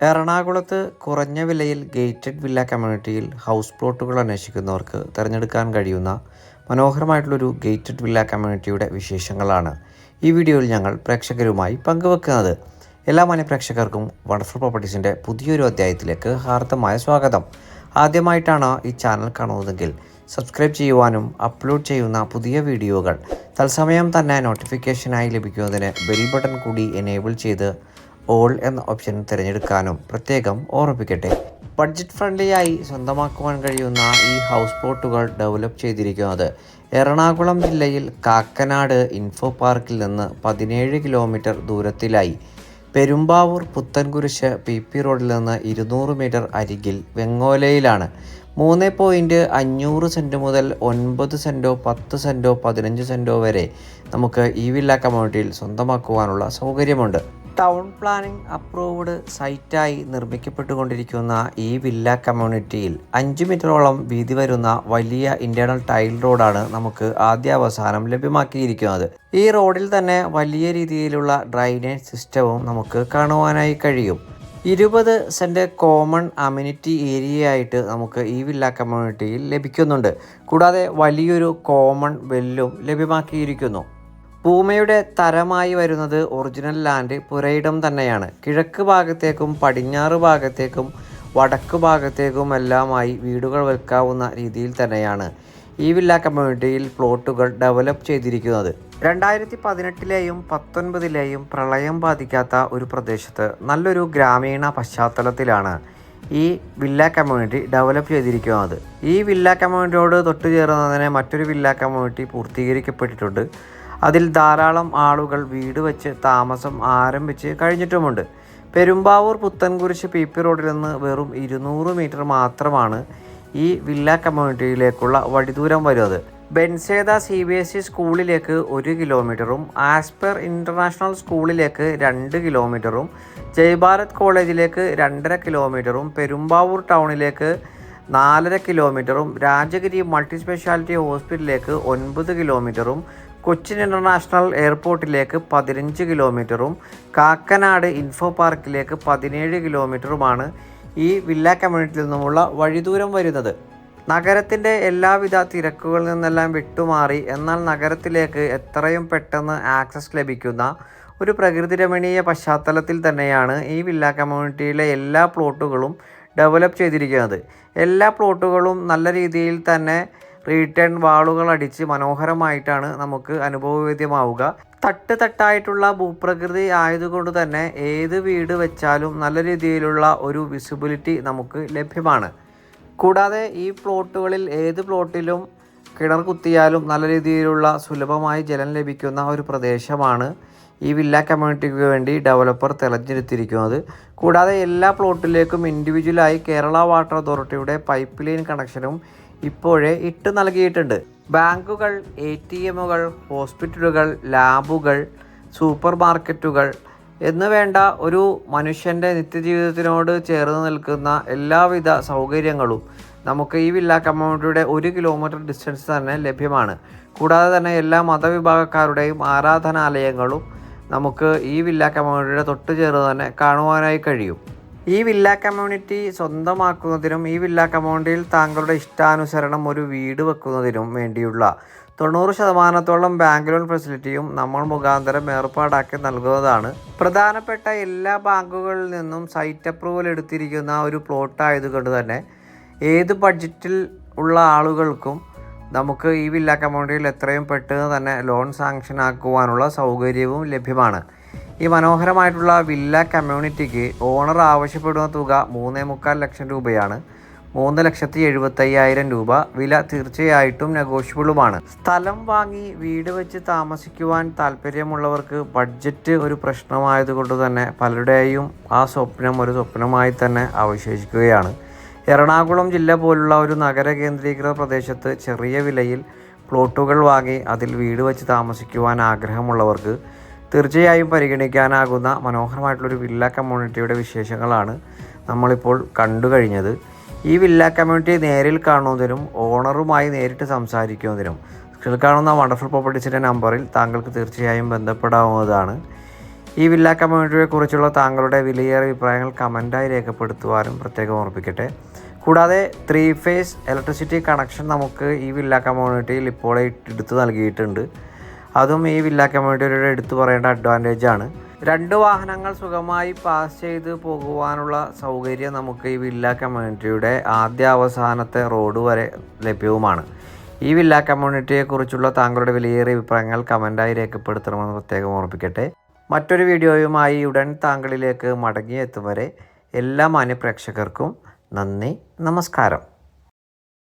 എറണാകുളത്ത് കുറഞ്ഞ വിലയിൽ ഗേറ്റഡ് വില്ല കമ്മ്യൂണിറ്റിയിൽ ഹൗസ് പ്ലോട്ടുകൾ അന്വേഷിക്കുന്നവർക്ക് തിരഞ്ഞെടുക്കാൻ കഴിയുന്ന മനോഹരമായിട്ടുള്ളൊരു ഗേറ്റഡ് വില്ല കമ്മ്യൂണിറ്റിയുടെ വിശേഷങ്ങളാണ് ഈ വീഡിയോയിൽ ഞങ്ങൾ പ്രേക്ഷകരുമായി പങ്കുവെക്കുന്നത്. എല്ലാ മാന്യ പ്രേക്ഷകർക്കും വണ്ടർഫുൾ പ്രോപ്പർട്ടീസിന്റെ പുതിയൊരു അധ്യായത്തിലേക്ക് ഹാർദമായ സ്വാഗതം. ആദ്യമായിട്ടാണ് ഈ ചാനൽ കാണുന്നതെങ്കിൽ സബ്സ്ക്രൈബ് ചെയ്യുവാനും അപ്ലോഡ് ചെയ്യുന്ന പുതിയ വീഡിയോകൾ തത്സമയം തന്നെ നോട്ടിഫിക്കേഷനായി ലഭിക്കുന്നതിന് ബെൽ ബട്ടൺ കൂടി എനേബിൾ ചെയ്ത് ഓൾ എന്ന ഓപ്ഷൻ തിരഞ്ഞെടുക്കാനും പ്രത്യേകം ഓർമ്മിപ്പിക്കട്ടെ. ബഡ്ജറ്റ് ഫ്രണ്ട്ലിയായി സ്വന്തമാക്കുവാൻ കഴിയുന്ന ഈ ഹൗസ് പ്ലോട്ടുകൾ ഡെവലപ്പ് ചെയ്തിരിക്കുന്നത് എറണാകുളം ജില്ലയിൽ കാക്കനാട് ഇൻഫോ പാർക്കിൽ നിന്ന് പതിനേഴ് കിലോമീറ്റർ ദൂരത്തിലായി. പെരുമ്പാവൂർ പുത്തൻകുരിശ് പി പി റോഡിൽ നിന്ന് ഇരുന്നൂറ് മീറ്റർ അരികിൽ വെങ്ങോലയിലാണ്. മൂന്ന് പോയിന്റ് അഞ്ഞൂറ് സെന്റ് മുതൽ ഒൻപത് സെന്റോ പത്ത് സെന്റോ പതിനഞ്ച് സെന്റോ വരെ നമുക്ക് ഈ വില്ല കമ്മ്യൂണിറ്റിയിൽ സ്വന്തമാക്കുവാനുള്ള സൗകര്യമുണ്ട്. ടൗൺ പ്ലാനിംഗ് അപ്രൂവ്ഡ് സൈറ്റായി നിർമ്മിക്കപ്പെട്ടുകൊണ്ടിരിക്കുന്ന ഈ വില്ല കമ്മ്യൂണിറ്റിയിൽ അഞ്ച് മീറ്ററോളം വീതി വരുന്ന വലിയ ഇന്റേണൽ ടൈൽ റോഡാണ് നമുക്ക് ആദ്യാവസാനം ലഭ്യമാക്കിയിരിക്കുന്നത്. ഈ റോഡിൽ തന്നെ വലിയ രീതിയിലുള്ള ഡ്രൈനേജ് സിസ്റ്റവും നമുക്ക് കാണുവാനായി കഴിയും. ഇരുപത് സെന്റ് കോമൺ അമ്യൂണിറ്റി ഏരിയയായിട്ട് നമുക്ക് ഈ വില്ല കമ്മ്യൂണിറ്റിയിൽ ലഭിക്കുന്നുണ്ട്. കൂടാതെ വലിയൊരു കോമൺ വെല്ലും ലഭ്യമാക്കിയിരിക്കുന്നു. ഭൂമിയുടെ തരമായി വരുന്നത് ഒറിജിനൽ ലാൻഡ് പുരയിടം തന്നെയാണ്. കിഴക്ക് ഭാഗത്തേക്കും പടിഞ്ഞാറ് ഭാഗത്തേക്കും വടക്ക് ഭാഗത്തേക്കും എല്ലാമായി വീടുകൾ വെക്കാവുന്ന രീതിയിൽ തന്നെയാണ് ഈ വില്ല കമ്മ്യൂണിറ്റിയിൽ പ്ലോട്ടുകൾ ഡെവലപ്പ് ചെയ്തിരിക്കുന്നത്. രണ്ടായിരത്തി പതിനെട്ടിലെയും പത്തൊൻപതിലെയും പ്രളയം ബാധിക്കാത്ത ഒരു പ്രദേശത്ത് നല്ലൊരു ഗ്രാമീണ പശ്ചാത്തലത്തിലാണ് ഈ വില്ല കമ്മ്യൂണിറ്റി ഡെവലപ്പ് ചെയ്തിരിക്കുന്നത്. ഈ വില്ല കമ്മ്യൂണിറ്റിയോട് തൊട്ടു ചേർന്നതിനെ മറ്റൊരു വില്ല കമ്മ്യൂണിറ്റി പൂർത്തീകരിക്കപ്പെട്ടിട്ടുണ്ട്. അതിൽ ധാരാളം ആളുകൾ വീട് വെച്ച് താമസം ആരംഭിച്ച് കഴിഞ്ഞിട്ടുമുണ്ട്. പെരുമ്പാവൂർ പുത്തൻകുരിശ് പി പി റോഡിൽ നിന്ന് വെറും ഇരുന്നൂറ് മീറ്റർ മാത്രമാണ് ഈ വില്ല കമ്മ്യൂണിറ്റിയിലേക്കുള്ള വഴിദൂരം വരുന്നത്. ബെൻസേദ സി ബി എസ് ഇ സ്കൂളിലേക്ക് ഒരു കിലോമീറ്ററും ആസ്പെർ ഇന്റർനാഷണൽ സ്കൂളിലേക്ക് രണ്ട് കിലോമീറ്ററും ജയ്ഭാരത് കോളേജിലേക്ക് രണ്ടര കിലോമീറ്ററും പെരുമ്പാവൂർ ടൗണിലേക്ക് നാലര കിലോമീറ്ററും രാജഗിരി മൾട്ടി സ്പെഷ്യാലിറ്റി ഹോസ്പിറ്റലിലേക്ക് ഒൻപത് കിലോമീറ്ററും കൊച്ചിൻ ഇന്റർനാഷണൽ എയർപോർട്ടിലേക്ക് പതിനഞ്ച് കിലോമീറ്ററും കാക്കനാട് ഇൻഫോ പാർക്കിലേക്ക് പതിനേഴ് കിലോമീറ്ററുമാണ് ഈ വില്ല കമ്മ്യൂണിറ്റിയിൽ നിന്നുമുള്ള വഴിദൂരം വരുന്നത്. നഗരത്തിന്റെ എല്ലാവിധ തിരക്കുകളിൽ നിന്നെല്ലാം വിട്ടുമാറി എന്നാൽ നഗരത്തിലേക്ക് എത്രയും പെട്ടെന്ന് ആക്സസ് ലഭിക്കുന്ന ഒരു പ്രകൃതി രമണീയ പശ്ചാത്തലത്തിൽ തന്നെയാണ് ഈ വില്ല കമ്മ്യൂണിറ്റിയിലെ എല്ലാ പ്ലോട്ടുകളും ഡെവലപ്പ് ചെയ്തിരിക്കുന്നത്. എല്ലാ പ്ലോട്ടുകളും നല്ല രീതിയിൽ തന്നെ റീട്ടേൺ വാളുകൾ അടിച്ച് മനോഹരമായിട്ടാണ് നമുക്ക് അനുഭവവേദ്യമാവുക. തട്ട് തട്ടായിട്ടുള്ള ഭൂപ്രകൃതി ആയതുകൊണ്ട് തന്നെ ഏത് വീട് വെച്ചാലും നല്ല രീതിയിലുള്ള ഒരു വിസിബിലിറ്റി നമുക്ക് ലഭ്യമാണ്. കൂടാതെ ഈ പ്ലോട്ടുകളിൽ ഏത് പ്ലോട്ടിലും കിണർ കുത്തിയാലും നല്ല രീതിയിലുള്ള സുലഭമായി ജലം ലഭിക്കുന്ന ഒരു പ്രദേശമാണ് ഈ വില്ല കമ്മ്യൂണിറ്റിക്ക് വേണ്ടി ഡെവലപ്പർ തെളഞ്ഞെടുത്തിരിക്കുന്നത് കൂടാതെ എല്ലാ പ്ലോട്ടിലേക്കും ഇൻഡിവിജ്വലായി കേരള വാട്ടർ അതോറിറ്റിയുടെ പൈപ്പ് ലൈൻ കണക്ഷനും ഇപ്പോഴേ ഇട്ട് നൽകിയിട്ടുണ്ട്. ബാങ്കുകൾ എ ടി എമ്മുകൾ ഹോസ്പിറ്റലുകൾ ലാബുകൾ സൂപ്പർ മാർക്കറ്റുകൾ എന്ന് വേണ്ട ഒരു മനുഷ്യന്റെ നിത്യജീവിതത്തിനോട് ചേർന്ന് നിൽക്കുന്ന എല്ലാവിധ സൗകര്യങ്ങളും നമുക്ക് ഈ വില്ല കമ്മ്യൂണിറ്റിയുടെ ഒരു കിലോമീറ്റർ ഡിസ്റ്റൻസ് തന്നെ ലഭ്യമാണ്. കൂടാതെ തന്നെ എല്ലാ മതവിഭാഗക്കാരുടെയും ആരാധനാലയങ്ങളും നമുക്ക് ഈ വില്ല കമ്മ്യൂണിറ്റിയുടെ തൊട്ട് ചേർന്ന് തന്നെ കാണുവാനായി കഴിയും. ഈ വില്ല കമ്മ്യൂണിറ്റി സ്വന്തമാക്കുന്നതിനും ഈ വില്ല കമ്മ്യൂണിറ്റിയിൽ താങ്കളുടെ ഇഷ്ടാനുസരണം ഒരു വീട് വെക്കുന്നതിനും വേണ്ടിയുള്ള തൊണ്ണൂറ് ശതമാനത്തോളം ബാങ്ക് ലോൺ ഫെസിലിറ്റിയും നമ്മൾ മുഖാന്തരം ഏർപ്പാടാക്കി നൽകുന്നതാണ്. പ്രധാനപ്പെട്ട എല്ലാ ബാങ്കുകളിൽ നിന്നും സൈറ്റ് അപ്രൂവൽ എടുത്തിരിക്കുന്ന ഒരു പ്ലോട്ടായതുകൊണ്ട് തന്നെ ഏത് ബഡ്ജറ്റിൽ ഉള്ള ആളുകൾക്കും നമുക്ക് ഈ വില്ല കമ്മ്യൂണിറ്റിയിൽ എത്രയും പെട്ടെന്ന് തന്നെ ലോൺ സാങ്ഷൻ ആക്കുവാനുള്ള സൗകര്യവും ലഭ്യമാണ്. ഈ മനോഹരമായിട്ടുള്ള വില്ല കമ്മ്യൂണിറ്റിക്ക് ഓണർ ആവശ്യപ്പെടുന്ന തുക മൂന്നേ മുക്കാൽ ലക്ഷം രൂപയാണ്. മൂന്ന് ലക്ഷത്തി എഴുപത്തയ്യായിരം രൂപ വില തീർച്ചയായിട്ടും നെഗോഷ്യബിളുമാണ്. സ്ഥലം വാങ്ങി വീട് വെച്ച് താമസിക്കുവാൻ താല്പര്യമുള്ളവർക്ക് ബഡ്ജറ്റ് ഒരു പ്രശ്നമായതുകൊണ്ട് തന്നെ പലരുടെയും ആ സ്വപ്നം ഒരു സ്വപ്നമായി തന്നെ അവശേഷിക്കുകയാണ്. എറണാകുളം ജില്ല പോലുള്ള ഒരു നഗര കേന്ദ്രീകൃത പ്രദേശത്ത് ചെറിയ വിലയിൽ പ്ലോട്ടുകൾ വാങ്ങി അതിൽ വീട് വെച്ച് താമസിക്കുവാൻ ആഗ്രഹമുള്ളവർക്ക് തീർച്ചയായും പരിഗണിക്കാനാകുന്ന മനോഹരമായിട്ടുള്ളൊരു വില്ല കമ്മ്യൂണിറ്റിയുടെ വിശേഷങ്ങളാണ് നമ്മളിപ്പോൾ കണ്ടു കഴിഞ്ഞത്. ഈ വില്ല കമ്മ്യൂണിറ്റി നേരിൽ കാണുന്നതിനും ഓണറുമായി നേരിട്ട് സംസാരിക്കുന്നതിനും സ്ക്രീനിൽ കാണുന്ന വണ്ടർഫുൾ പ്രോപ്പർട്ടീസിന്റെ നമ്പറിൽ താങ്കൾക്ക് തീർച്ചയായും ബന്ധപ്പെടാവുന്നതാണ്. ഈ വില്ല കമ്മ്യൂണിറ്റിയെ കുറിച്ചുള്ള താങ്കളുടെ വിലയേറിയ അഭിപ്രായങ്ങൾ കമന്റായി രേഖപ്പെടുത്തുവാനും പ്രത്യേകം ഓർപ്പിക്കട്ടെ. കൂടാതെ ത്രീ ഫേസ് ഇലക്ട്രിസിറ്റി കണക്ഷൻ നമുക്ക് ഈ വില്ല കമ്മ്യൂണിറ്റിയിൽ ഇപ്പോൾ എടുത്തു നൽകിയിട്ടുണ്ട്. അതും ഈ വില്ല കമ്മ്യൂണിറ്റിയുടെ എടുത്തു പറയേണ്ട അഡ്വാന്റേജ് ആണ്. രണ്ട് വാഹനങ്ങൾ സുഖമായി പാസ് ചെയ്ത് പോകുവാനുള്ള സൗകര്യം നമുക്ക് ഈ വില്ല കമ്മ്യൂണിറ്റിയുടെ ആദ്യ അവസാനത്തെ റോഡ് വരെ ലഭ്യവുമാണ്. ഈ വില്ല കമ്മ്യൂണിറ്റിയെക്കുറിച്ചുള്ള താങ്കളുടെ വിലയേറിയ അഭിപ്രായങ്ങൾ കമന്റായി രേഖപ്പെടുത്തണമെന്ന് പ്രത്യേകം ഓർപ്പിക്കട്ടെ മറ്റൊരു വീഡിയോയുമായി ഉടൻ താങ്കളിലേക്ക് മടങ്ങിയെത്തും വരെ എല്ലാ മാന്യപ്രേക്ഷകർക്കും നന്ദി നമസ്കാരം.